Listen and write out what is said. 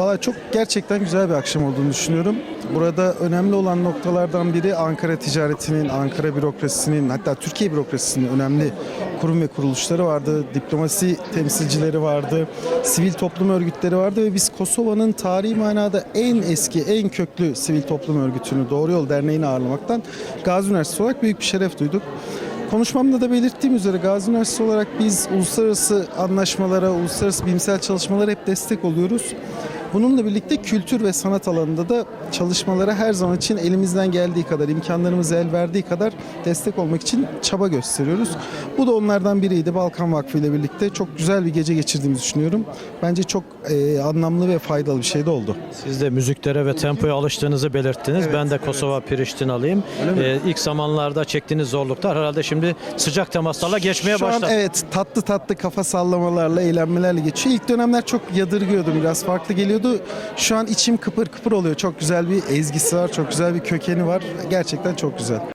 Valla çok gerçekten güzel bir akşam olduğunu düşünüyorum. Burada önemli olan noktalardan biri Ankara ticaretinin, Ankara bürokrasisinin hatta Türkiye bürokrasisinin önemli kurum ve kuruluşları vardı. Diplomasi temsilcileri vardı, sivil toplum örgütleri vardı ve biz Kosova'nın tarihi manada en eski, en köklü sivil toplum örgütünü Doğru Yol Derneği'ni ağırlamaktan Gazi Üniversitesi olarak büyük bir şeref duyduk. Konuşmamda da belirttiğim üzere Gazi Üniversitesi olarak biz uluslararası anlaşmalara, uluslararası bilimsel çalışmalara hep destek oluyoruz. Bununla birlikte kültür ve sanat alanında da çalışmalara her zaman için elimizden geldiği kadar, imkanlarımız el verdiği kadar destek olmak için çaba gösteriyoruz. Bu da onlardan biriydi. Balkan Vakfı ile birlikte çok güzel bir gece geçirdiğimizi düşünüyorum. Bence çok e, anlamlı ve faydalı bir şey de oldu. Siz de müziklere ve tempoya alıştığınızı belirttiniz. ben de Kosova Priştinalıyım. Ee, ilk zamanlarda çektiğiniz zorluklar herhalde şimdi sıcak temaslarla geçmeye Şu an başladı. evet tatlı tatlı kafa sallamalarla, eğlenmelerle geçiyor. İlk dönemler çok yadırgıyordum, biraz farklı geliyordu. Şu an içim kıpır kıpır oluyor. Çok güzel bir ezgisi var, çok güzel bir kökeni var. Gerçekten çok güzel.